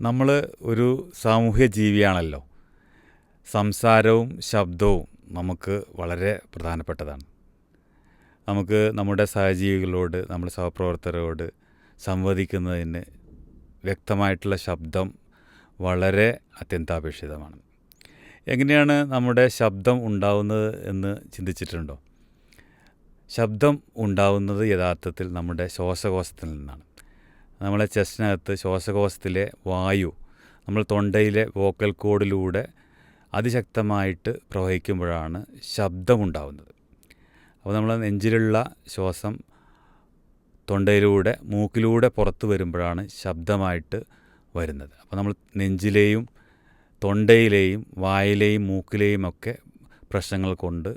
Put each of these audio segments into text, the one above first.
നമ്മൾ ഒരു സാമൂഹ്യ ജീവിയാണല്ലോ. സംസാരവും ശബ്ദവും നമുക്ക് വളരെ പ്രധാനപ്പെട്ടതാണ്. നമുക്ക് നമ്മുടെ സഹജീവികളോട് നമ്മുടെ സഹപ്രവർത്തകരോട് സംവദിക്കുന്നതിന് വ്യക്തമായിട്ടുള്ള ശബ്ദം വളരെ അത്യന്താപേക്ഷിതമാണ്. എങ്ങനെയാണ് നമ്മുടെ ശബ്ദം ഉണ്ടാവുന്നത് എന്ന് ചിന്തിച്ചിട്ടുണ്ടോ? ശബ്ദം ഉണ്ടാവുന്നത് യഥാർത്ഥത്തിൽ നമ്മുടെ ശ്വാസകോശത്തിൽ നിന്നാണ്. നമ്മളെ ചെസ്റ്റിനകത്ത് ശ്വാസകോശത്തിലെ വായു നമ്മൾ തൊണ്ടയിലെ വോക്കൽ കോഡിലൂടെ അതിശക്തമായിട്ട് പ്രവഹിക്കുമ്പോഴാണ് ശബ്ദമുണ്ടാവുന്നത്. അപ്പോൾ നമ്മൾ നെഞ്ചിലുള്ള ശ്വാസം തൊണ്ടയിലൂടെ മൂക്കിലൂടെ പുറത്തു വരുമ്പോഴാണ് ശബ്ദമായിട്ട് വരുന്നത്. അപ്പോൾ നമ്മൾ നെഞ്ചിലെയും തൊണ്ടയിലെയും വായിലെയും മൂക്കിലെയും ഒക്കെ പ്രശ്നങ്ങൾ കൊണ്ട്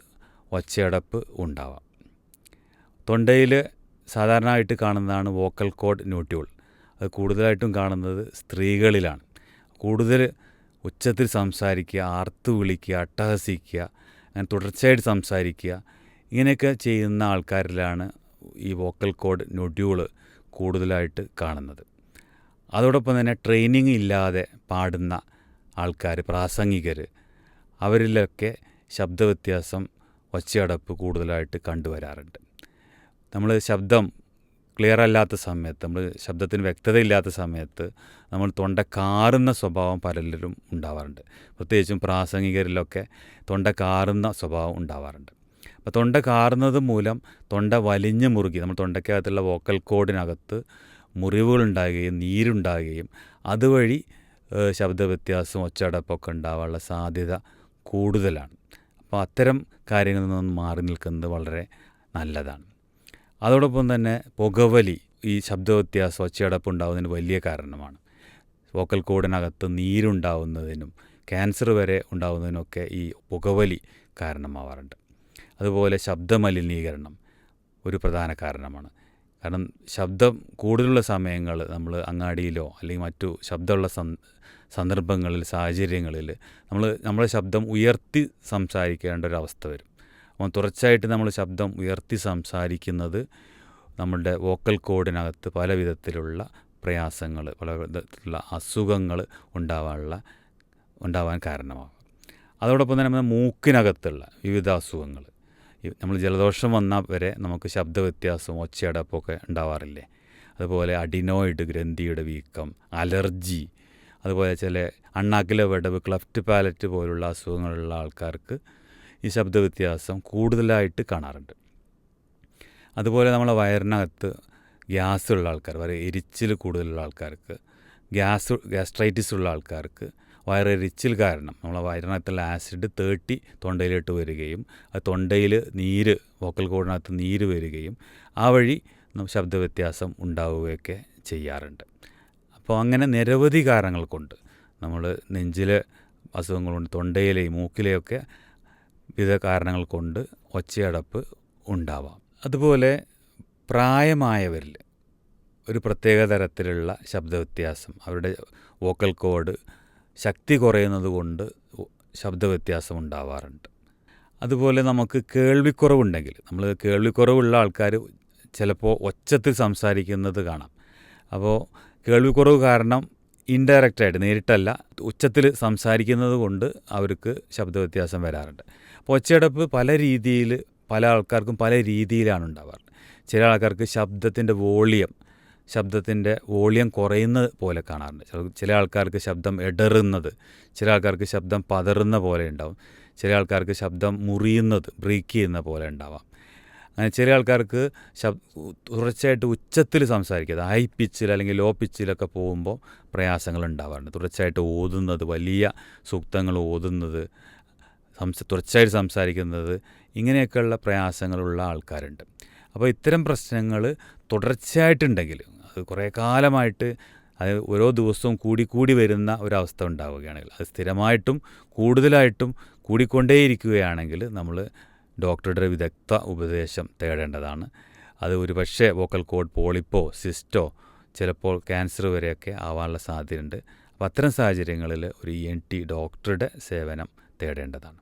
ഒച്ചയടപ്പ് ഉണ്ടാവാം. തൊണ്ടയിൽ സാധാരണയായിട്ട് കാണുന്നതാണ് വോക്കൽ കോഡ് ന്യൂട്യൂൾ. അത് കൂടുതലായിട്ടും കാണുന്നത് സ്ത്രീകളിലാണ്. കൂടുതൽ ഉച്ചത്തിൽ സംസാരിക്കുക ആർത്ത് വിളിക്കുക അട്ടഹസിക്കുക അങ്ങനെ തുടർച്ചയായിട്ട് സംസാരിക്കുക ഇങ്ങനെയൊക്കെ ചെയ്യുന്ന ആൾക്കാരിലാണ് ഈ വോക്കൽ കോഡ് നൊഡ്യൂൾ കൂടുതലായിട്ട് കാണുന്നത്. അതോടൊപ്പം തന്നെ ട്രെയിനിങ് ഇല്ലാതെ പാടുന്ന ആൾക്കാർ പ്രാസംഗികർ അവരിലൊക്കെ ശബ്ദവ്യത്യാസം ഒച്ചയടപ്പ് കൂടുതലായിട്ട് കണ്ടുവരാറുണ്ട്. നമ്മൾ ശബ്ദം ക്ലിയർ അല്ലാത്ത സമയത്ത് നമ്മൾ ശബ്ദത്തിന് വ്യക്തതയില്ലാത്ത സമയത്ത് നമ്മൾ തൊണ്ട കാറുന്ന സ്വഭാവം പലരിലും ഉണ്ടാവാറുണ്ട്. പ്രത്യേകിച്ചും പ്രാസംഗികരിലൊക്കെ തൊണ്ട കാറുന്ന സ്വഭാവം ഉണ്ടാവാറുണ്ട്. അപ്പോൾ തൊണ്ട കാറുന്നത് മൂലം തൊണ്ട വലിഞ്ഞ് മുറുകി നമ്മൾ തൊണ്ടയ്ക്കകത്തുള്ള വോക്കൽ കോഡിനകത്ത് മുറിവുകളുണ്ടാകുകയും നീരുണ്ടാകുകയും അതുവഴി ശബ്ദവ്യത്യാസം ഒച്ചടപ്പൊക്കെ ഉണ്ടാവാനുള്ള സാധ്യത കൂടുതലാണ്. അപ്പോൾ അത്തരം കാര്യങ്ങളിൽ നിന്നും മാറി നിൽക്കുന്നത് വളരെ നല്ലതാണ്. അതോടൊപ്പം തന്നെ പുകവലി ഈ ശബ്ദവ്യത്യാസം ഒച്ചയടപ്പ് ഉണ്ടാകുന്നതിന് വലിയ കാരണമാണ്. വോക്കൽ കോഡിനകത്ത് നീരുണ്ടാവുന്നതിനും ക്യാൻസർ വരെ ഉണ്ടാകുന്നതിനൊക്കെ ഈ പുകവലി കാരണമാവാറുണ്ട്. അതുപോലെ ശബ്ദമലിനീകരണം ഒരു പ്രധാന കാരണമാണ്. കാരണം ശബ്ദം കൂടുതലുള്ള സമയങ്ങൾ നമ്മൾ അങ്ങാടിയിലോ അല്ലെങ്കിൽ മറ്റു ശബ്ദമുള്ള സന്ദർഭങ്ങളിൽ സാഹചര്യങ്ങളിൽ നമ്മൾ നമ്മുടെ ശബ്ദം ഉയർത്തി സംസാരിക്കേണ്ട ഒരു അവസ്ഥ വരും. അപ്പം തുടർച്ചയായിട്ട് നമ്മൾ ശബ്ദം ഉയർത്തി സംസാരിക്കുന്നത് നമ്മളുടെ വോക്കൽ കോഡിനകത്ത് പല വിധത്തിലുള്ള പ്രയാസങ്ങൾ പല വിധത്തിലുള്ള അസുഖങ്ങൾ ഉണ്ടാവാനുള്ള ഉണ്ടാവാൻ കാരണമാകും. അതോടൊപ്പം തന്നെ നമ്മുടെ മൂക്കിനകത്തുള്ള വിവിധ അസുഖങ്ങൾ. നമ്മൾ ജലദോഷം വന്നാൽ വരെ നമുക്ക് ശബ്ദ വ്യത്യാസവും ഒച്ചയടപ്പൊക്കെ ഉണ്ടാവാറില്ലേ? അതുപോലെ അഡിനോയിഡ് ഗ്രന്ഥിയുടെ വീക്കം അലർജി അതുപോലെ ചില അണ്ണാക്കിലെ വിടവ് ക്ലഫ്റ്റ് പാലറ്റ് പോലുള്ള അസുഖങ്ങളുള്ള ആൾക്കാർക്ക് ഈ ശബ്ദ വ്യത്യാസം കൂടുതലായിട്ട് കാണാറുണ്ട്. അതുപോലെ നമ്മളെ വയറിനകത്ത് ഗ്യാസുള്ള ആൾക്കാർ വരെ എരിച്ചിൽ കൂടുതലുള്ള ആൾക്കാർക്ക് ഗ്യാസ് ഗ്യാസ്ട്രൈറ്റിസ് ഉള്ള ആൾക്കാർക്ക് വയറെരിച്ചിൽ കാരണം നമ്മളെ വയറിനകത്തുള്ള ആസിഡ് തേട്ടി തൊണ്ടയിലോട്ട് വരികയും അത് തൊണ്ടയിൽ നീര് വോക്കൽ കോഡിനകത്ത് നീര് വരികയും ആ വഴി ശബ്ദ വ്യത്യാസം ഉണ്ടാവുകയൊക്കെ ചെയ്യാറുണ്ട്. അപ്പോൾ അങ്ങനെ നിരവധി കാരണങ്ങൾ കൊണ്ട് നമ്മൾ നെഞ്ചിലെ അസുഖങ്ങളുണ്ട് തൊണ്ടയിലെയും മൂക്കിലെയൊക്കെ വിവിധ കാരണങ്ങൾ കൊണ്ട് ഒച്ചയടപ്പ് ഉണ്ടാവാം. അതുപോലെ പ്രായമായവരിൽ ഒരു പ്രത്യേക തരത്തിലുള്ള ശബ്ദവ്യത്യാസം അവരുടെ വോക്കൽ കോഡ് ശക്തി കുറയുന്നത് കൊണ്ട് ശബ്ദവ്യത്യാസം ഉണ്ടാവാറുണ്ട്. അതുപോലെ നമുക്ക് കേൾവിക്കുറവുണ്ടെങ്കിൽ നമ്മൾ കേൾവിക്കുറവുള്ള ആൾക്കാർ ചിലപ്പോൾ ഒച്ചത്തിൽ സംസാരിക്കുന്നത് കാണാം. അപ്പോൾ കേൾവിക്കുറവ് കാരണം ഇൻഡയറക്റ്റായിട്ട് നേരിട്ടല്ല ഉച്ചത്തിൽ സംസാരിക്കുന്നത് കൊണ്ട് അവർക്ക് ശബ്ദവ്യത്യാസം വരാറുണ്ട്. ഒച്ചയടപ്പ് പല രീതിയിൽ പല ആൾക്കാർക്കും പല രീതിയിലാണ് ഉണ്ടാവാറ്. ചില ആൾക്കാർക്ക് ശബ്ദത്തിന്റെ വോളിയം ശബ്ദത്തിന്റെ വോളിയം കുറയുന്ന പോലെ കാണാറുണ്ട്. ചില ആൾക്കാർക്ക് ശബ്ദം ഇടറുന്നത് ചില ആൾക്കാർക്ക് ശബ്ദം പതറുന്ന പോലെ ഉണ്ടാവും. ചില ആൾക്കാർക്ക് ശബ്ദം മുറിയുന്നത് ബ്രേക്ക് ചെയ്യുന്ന പോലെ ഉണ്ടാവാം. അങ്ങനെ ചില ആൾക്കാർക്ക് ശബ് തുടർച്ചയായിട്ട് ഉച്ചത്തിൽ സംസാരിക്കുക ഹൈ പിച്ചിൽ അല്ലെങ്കിൽ ലോ പിച്ചിലൊക്കെ പോകുമ്പോൾ പ്രയാസങ്ങൾ ഉണ്ടാവാറുണ്ട്. തുടർച്ചയായിട്ട് ഓതുന്നത് വലിയ സൂക്തങ്ങൾ ഓതുന്നത് സംസ തുടർച്ചയായിട്ട് സംസാരിക്കുന്നത് ഇങ്ങനെയൊക്കെയുള്ള പ്രയാസങ്ങളുള്ള ആൾക്കാരുണ്ട്. അപ്പോൾ ഇത്തരം പ്രശ്നങ്ങൾ തുടർച്ചയായിട്ടുണ്ടെങ്കിൽ അത് കുറേ കാലമായിട്ട് അത് ഓരോ ദിവസവും കൂടിക്കൂടി വരുന്ന ഒരവസ്ഥ ഉണ്ടാവുകയാണെങ്കിൽ അത് സ്ഥിരമായിട്ടും കൂടുതലായിട്ടും കൂടിക്കൊണ്ടേയിരിക്കുകയാണെങ്കിൽ നമ്മൾ ഡോക്ടറുടെ വിദഗ്ധ ഉപദേശം തേടേണ്ടതാണ്. അത് ഒരു പക്ഷേ വോക്കൽ കോഡ് പോളിപ്പോ സിസ്റ്റോ ചിലപ്പോൾ ക്യാൻസർ വരെയൊക്കെ ആവാനുള്ള സാധ്യതയുണ്ട്. അപ്പോൾ അത്തരം സാഹചര്യങ്ങളിൽ ഒരു എൻ ടി ഡോക്ടറുടെ സേവനം തേടേണ്ടതാണ്.